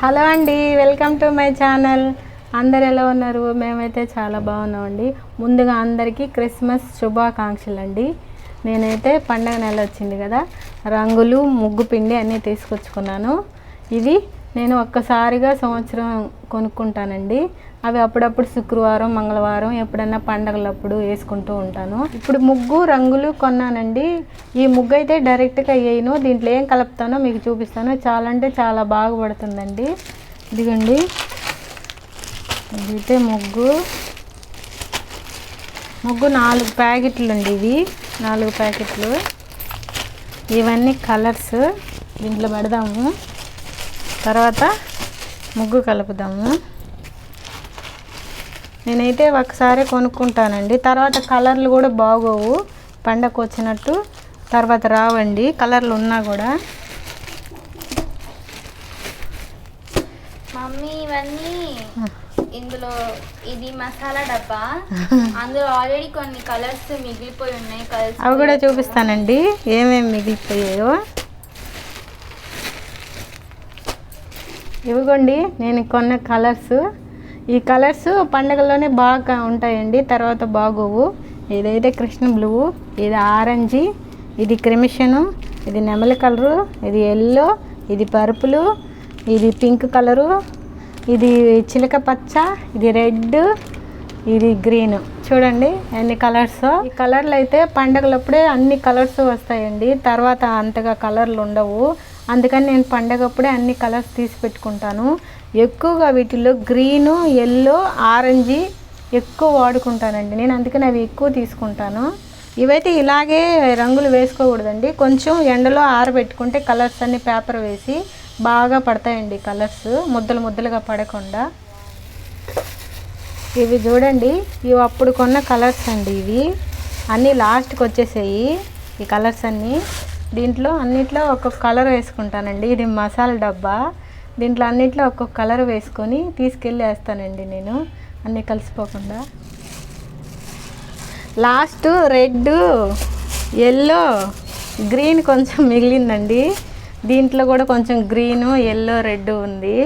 Hello అండి welcome to my channel. అందరు ఎలా ఉన్నారు? మేమైతే చాలా బాగున్నామండి. ముందుగా అందరికీ క్రిస్మస్ శుభాకాంక్షలు అండి నేనైతే పండగ నెల వచ్చింది కదా రంగులు ముగ్గు పిండి అన్నీ తీసుకొచ్చుకున్నాను. ఇది నేను ఒక్కసారిగా సంవత్సరం కొనుక్కుంటానండి. అవి అప్పుడప్పుడు శుక్రవారం మంగళవారం ఎప్పుడన్నా పండగలప్పుడు వేసుకుంటూ ఉంటాను. ఇప్పుడు ముగ్గు రంగులు కొన్నానండి. ఈ ముగ్గు అయితే డైరెక్ట్గా వేయను. దీంట్లో ఏం కలుపుతానో మీకు చూపిస్తాను. చాలా అంటే చాలా బాగుపడుతుందండి. ఇదిగండి. ఇదైతే ముగ్గు. ముగ్గు నాలుగు ప్యాకెట్లు అండి ఇవి. నాలుగు ప్యాకెట్లు. ఇవన్నీ కలర్స్. దీంట్లో పెడదాము. తర్వాత ముగ్గు కలుపుదాము. నేనైతే ఒకసారి కొనుక్కుంటానండి. తర్వాత కలర్లు కూడా బాగోవు. పండగకు వచ్చినట్టు తర్వాత రావండి. కలర్లు ఉన్నా కూడా. మమ్మీ ఇవన్నీ ఇందులో ఇది మసాలా డబ్బా. అందులో ఆల్రెడీ కొన్ని కలర్స్ మిగిలిపోయి ఉన్నాయి. కలర్స్ అవి కూడా చూపిస్తానండి. ఏమేమి మిగిలిపోయాయో. ఇవిగోండి నేను కొన్న కలర్స్. ఈ కలర్స్ పండగల్లోనే బాగా ఉంటాయండి తర్వాత బాగోవు. ఇదైతే కృష్ణ బ్లూ ఇది ఆరెంజీ ఇది క్రిమిషను ఇది నెమలి కలరు ఇది ఎల్లో ఇది పర్పులు ఇది పింక్ కలరు ఇది చిలక పచ్చ ఇది రెడ్ ఇది గ్రీన్. చూడండి ఎన్ని కలర్స్. ఈ కలర్లు అయితే పండగలప్పుడే అన్ని కలర్స్ వస్తాయండి తర్వాత అంతగా కలర్లు ఉండవు అందుకని నేను పండగప్పుడే అన్ని కలర్స్ తీసి పెట్టుకుంటాను. ఎక్కువగా వీటిల్లో గ్రీను ఎల్లో ఆరెంజీ ఎక్కువ వాడుకుంటానండి. నేను అందుకని అవి ఎక్కువ తీసుకుంటాను. ఇవైతే ఇలాగే రంగులు వేసుకోకూడదండి. కొంచెం ఎండలో ఆరబెట్టుకుంటే కలర్స్ అన్ని పేపర్ వేసి బాగా పడతాయండి కలర్స్. ముద్దలు ముద్దలుగా పడకుండా. ఇవి చూడండి. ఇవి అప్పుడు కొన్న కలర్స్ అండి ఇవి. అన్నీ లాస్ట్కి వచ్చేసాయి ఈ కలర్స్ అన్నీ. దీంట్లో అన్నిట్లో ఒక్కొక్క కలర్ వేసుకుంటానండి. ఇది మసాలా డబ్బా. దీంట్లో అన్నిట్లో ఒక్కొక్క కలర్ వేసుకొని తీసుకెళ్ళి వేస్తానండి నేను. అన్నీ కలిసిపోకుండా. లాస్ట్ రెడ్ ఎల్లో గ్రీన్ కొంచెం మిగిలిందండి. దీంట్లో కూడా కొంచెం గ్రీను ఎల్లో రెడ్ ఉంది.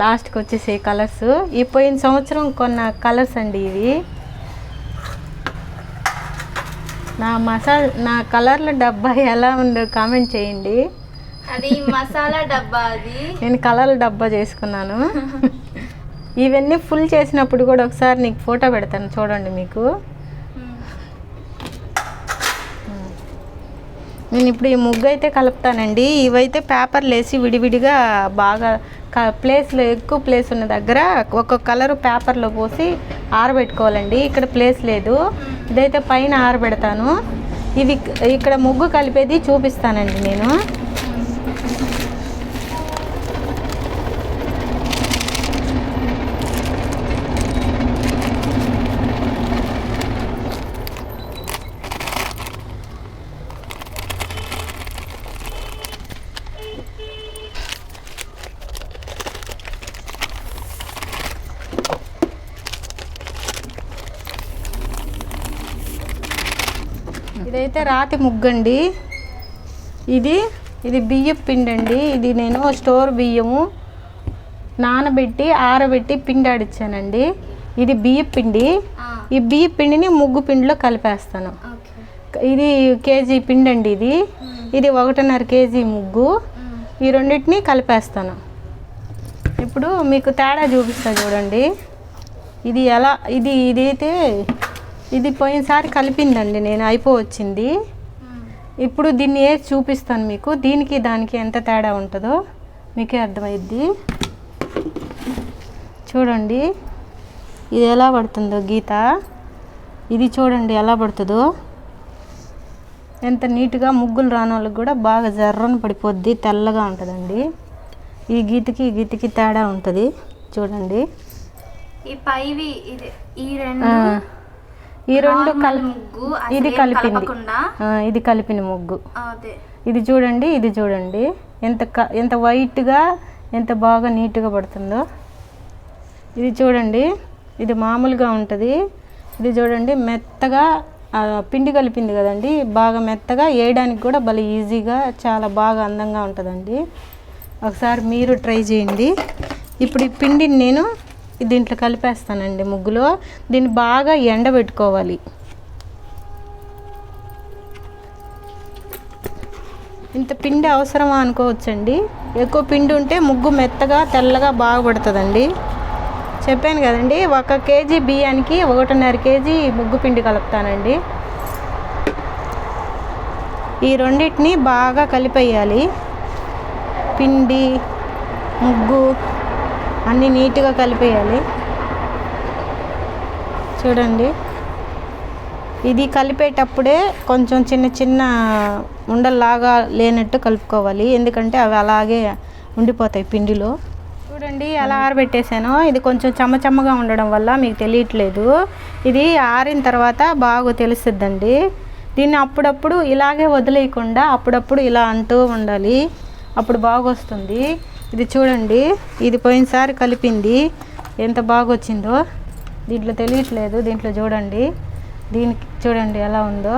లాస్ట్కి వచ్చేసి కలర్స్. ఈ పోయిన సంవత్సరం కొన్న కలర్స్ అండి ఇవి. నా మసాలా నా కలర్ల డబ్బా ఎలా ఉందో కామెంట్ చేయండి. అది మసాలా డబ్బా అది. నేను కలర్ల డబ్బా చేసుకున్నాను. ఇవన్నీ ఫుల్ చేసినప్పుడు కూడా ఒకసారి నీకు ఫోటో పెడతాను చూడండి మీకు. నేను ఇప్పుడు ఈ ముగ్గు అయితే కలుపుతానండి. ఇవైతే పేపర్లు వేసి విడివిడిగా బాగా క ప్లేస్లో ఎక్కువ ప్లేస్ ఉన్న దగ్గర ఒక్కొక్క కలర్ పేపర్లో పోసి ఆరబెట్టుకోవాలండి. ఇక్కడ ప్లేస్ లేదు. ఇదైతే పైన ఆరబెడతాను. ఇవి ఇక్కడ ముగ్గు కలిపేది చూపిస్తానండి నేను. ఇదైతే రాతి ముగ్గండి. ఇది ఇది బియ్యం పిండి అండి ఇది నేను స్టోర్ బియ్యము నానబెట్టి ఆరబెట్టి పిండి ఆడిచ్చానండి ఇది బియ్యం పిండి. ఈ బియ్యం పిండిని ముగ్గు పిండిలో కలిపేస్తాను. ఇది కేజీ పిండి అండి ఇది ఇది ఒకటిన్నర కేజీ ముగ్గు. ఈ రెండింటిని కలిపేస్తాను. ఇప్పుడు మీకు తేడా చూపిస్తా చూడండి. ఇది ఎలా ఇది ఇదైతే ఇది పోయినసారి కలిపిందండి నేను అయిపోవచ్చింది. ఇప్పుడు దీన్ని వేసి చూపిస్తాను మీకు? దీనికి దానికి ఎంత తేడా ఉంటుందో మీకే అర్థమైద్ది. చూడండి ఇది ఎలా పడుతుందో గీత? ఇది చూడండి ఎలా పడుతుందో. ఎంత నీట్గా ముగ్గులు రాని వాళ్ళకి కూడా బాగా జర్రని పడిపోద్ది తెల్లగా ఉంటుందండి. ఈ గీతకి ఈ గీతకి తేడా ఉంటుంది. చూడండి. ఈ పైవి ఇది ఈ రెండు ఈ రెండు ముగ్గు ఇది కలిపింది. ఇది కలిపిన ముగ్గు. ఇది చూడండి ఇది చూడండి. ఎంత క ఎంత వైట్గా ఎంత బాగా నీట్గా పడుతుందో. ఇది చూడండి ఇది మామూలుగా ఉంటుంది. ఇది చూడండి మెత్తగా పిండి కలిపింది కదండి. బాగా మెత్తగా వేయడానికి కూడా భలే ఈజీగా చాలా బాగా అందంగా ఉంటుందండి. ఒకసారి మీరు ట్రై చేయండి. ఇప్పుడు ఈ పిండిని నేను దీంట్లో కలిపేస్తానండి ముగ్గులో. దీన్ని బాగా ఎండబెట్టుకోవాలి ఇంత పిండి అవసరమా అనుకోవచ్చండి. ఎక్కువ పిండి ఉంటే ముగ్గు మెత్తగా తెల్లగా బాగుపడుతుందండి చెప్పాను కదండి ఒక కేజీ బియ్యానికి ఒకటిన్నర కేజీ ముగ్గు పిండి కలుపుతానండి. ఈ రెండింటిని బాగా కలిపేయాలి. పిండి ముగ్గు అన్నీ నీట్గా కలిపేయాలి. చూడండి. ఇది కలిపేటప్పుడే కొంచెం చిన్న చిన్న ఉండల్లాగా లేనట్టు కలుపుకోవాలి. ఎందుకంటే అవి అలాగే ఉండిపోతాయి పిండిలో. చూడండి ఎలా ఆరబెట్టేసానో ఇది కొంచెం చెమ్మ చెమ్మగా ఉండడం వల్ల మీకు తెలియట్లేదు. ఇది ఆరిన తర్వాత బాగా తెలుస్తుందండి. దీన్ని అప్పుడప్పుడు ఇలాగే వదిలేయకుండా అప్పుడప్పుడు ఇలా అంటూ ఉండాలి. అప్పుడు బాగా వస్తుంది ఇది చూడండి. ఇది పోయినసారి కలిపింది. ఎంత బాగా వచ్చిందో దీంట్లో తెలియట్లేదు. దీంట్లో చూడండి. దీనికి చూడండి ఎలా ఉందో.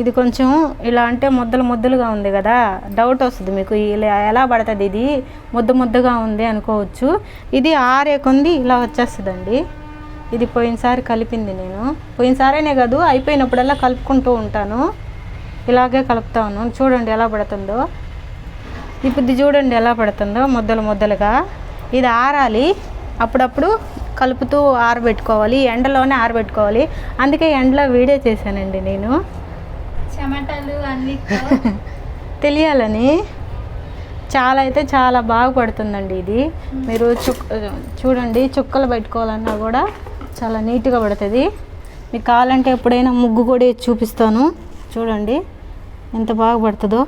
ఇది కొంచెం ఇలా అంటే ముద్దలు ముద్దలుగా ఉంది కదా. డౌట్ వస్తుంది మీకు. ఇలా ఎలా పడుతుంది ఇది? ముద్ద ముద్దగా ఉంది అనుకోవచ్చు. ఇది ఆరే కొంది ఇలా వచ్చేస్తుందండి. ఇది పోయినసారి కలిపింది నేను. పోయినసారేనే కాదు అయిపోయినప్పుడల్లా కలుపుకుంటూ ఉంటాను. ఇలాగే కలుపుతాను. చూడండి ఎలా పడుతుందో. ఇప్పుడు చూడండి ఎలా పడుతుందో ముద్దలు ముద్దలుగా. ఇది ఆరాలి. అప్పుడప్పుడు కలుపుతూ ఆరబెట్టుకోవాలి. ఎండలోనే ఆరబెట్టుకోవాలి. అందుకే ఎండలో వీడియో చేశానండి నేను. చెమటలు అన్ని తెలియాలని. చాలా అయితే చాలా బాగా పడుతుందండి ఇది. మీరు చుక్ చూడండి చుక్కలు పెట్టుకోవాలన్నా కూడా చాలా నీట్గా పడుతుంది. మీకు కావాలంటే ఎప్పుడైనా ముగ్గు కూడా చూపిస్తాను. చూడండి ఎంత బాగా పడుతుందో.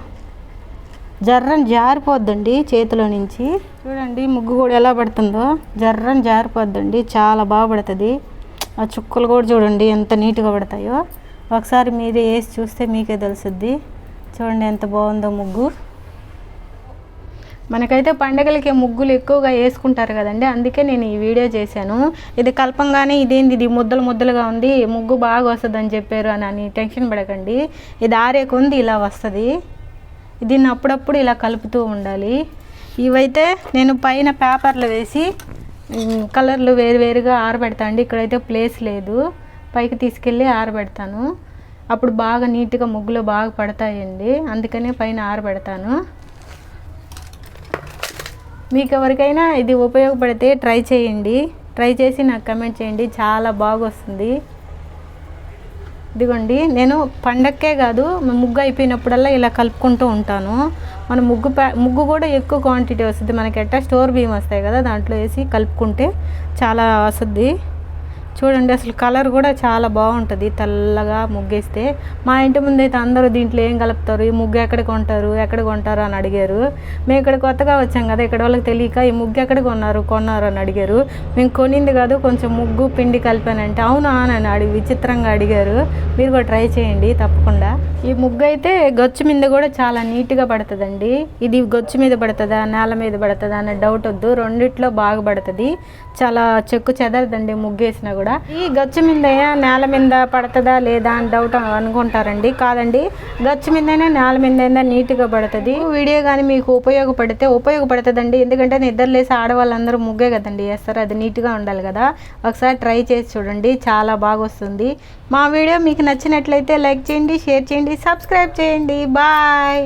జర్రని జారిపోద్దండి చేతిలో నుంచి. చూడండి ముగ్గు కూడా ఎలా పడుతుందో. జర్రని జారిపోద్దండి. చాలా బాగా పడుతుంది. ఆ చుక్కలు కూడా చూడండి ఎంత నీట్గా పడతాయో. ఒకసారి మీరే వేసి చూస్తే మీకే తెలుసుద్ది. చూడండి ఎంత బాగుందో ముగ్గు. మనకైతే పండగలకి ముగ్గులు ఎక్కువగా వేసుకుంటారు కదండి. అందుకే నేను ఈ వీడియో చేశాను. ఇది కలపంగానే ఇదేంది? ఇది ముద్దలు ముద్దలుగా ఉంది. ముగ్గు బాగా వస్తుంది అని చెప్పారు అని అని టెన్షన్ పడకండి. ఇది ఆరేకుంది ఇలా వస్తుంది. దీన్ని అప్పుడప్పుడు ఇలా కలుపుతూ ఉండాలి. ఇవైతే నేను పైన పేపర్లు వేసి కలర్లు వేరు వేరుగా ఆరబెడతా అండి. ఇక్కడైతే ప్లేస్ లేదు. పైకి తీసుకెళ్ళి ఆరబెడతాను. అప్పుడు బాగా నీట్గా ముగ్గులో బాగా పడతాయండి. అందుకనే పైన ఆరబెడతాను. మీకు ఎవరికైనా ఇది ఉపయోగపడితే ట్రై చేయండి. ట్రై చేసి నాకు కమెంట్ చేయండి. చాలా బాగా వస్తుంది ఇదిగోండి నేను పండక్కే కాదు ముగ్గు అయిపోయినప్పుడల్లా ఇలా కలుపుకుంటూ ఉంటాను. మన ముగ్గు ప్యా ముగ్గు కూడా ఎక్కువ క్వాంటిటీ వస్తుంది. మనకి ఎట్టా స్టోర్ బియ్యం వస్తాయి కదా దాంట్లో వేసి కలుపుకుంటే చాలా వస్తుంది. చూడండి అసలు కలర్ కూడా చాలా బాగుంటుంది. తెల్లగా ముగ్గేస్తే మా ఇంటి ముందు అయితే అందరూ దీంట్లో ఏం కలుపుతారు? ఈ ముగ్గు ఎక్కడ కొంటారు? ఎక్కడ కొంటారు అని అడిగారు. మేము ఇక్కడ కొత్తగా వచ్చాం కదా ఇక్కడ వాళ్ళకి తెలియక ఈ ముగ్గు ఎక్కడ కొన్నారు కొన్నారు అని అడిగారు. మేము కొనింది కాదు కొంచెం ముగ్గు పిండి కలిపానంటే అవునా అని అడిగి విచిత్రంగా అడిగారు. మీరు కూడా ట్రై చేయండి తప్పకుండా. ఈ ముగ్గు అయితే గచ్చు మీద కూడా చాలా నీట్గా పడుతుందండి. ఇది గచ్చు మీద పడుతుందా నేల మీద పడుతుందా అనే డౌట్ వద్దు. రెండిట్లో బాగా పడుతుంది. చాలా చెక్కు చెదరదండి ముగ్గు వేసినా కూడా. ఈ గచ్చు మీద నేల మీద పడుతుందా లేదా అని డౌట్ అనుకుంటారండి. కాదండి గచ్చు మీదైనా నేల మీద నీట్గా పడుతుంది. వీడియో కానీ మీకు ఉపయోగపడితే ఉపయోగపడుతుందండి. ఎందుకంటే నిద్రలేసి ఆడవాళ్ళందరూ ముగ్గే కదండి. వేస్తారు అది నీట్గా ఉండాలి కదా. ఒకసారి ట్రై చేసి చూడండి. చాలా బాగా వస్తుంది. మా వీడియో మీకు నచ్చినట్లయితే లైక్ చేయండి షేర్ చేయండి సబ్స్క్రైబ్ చేయండి. బాయ్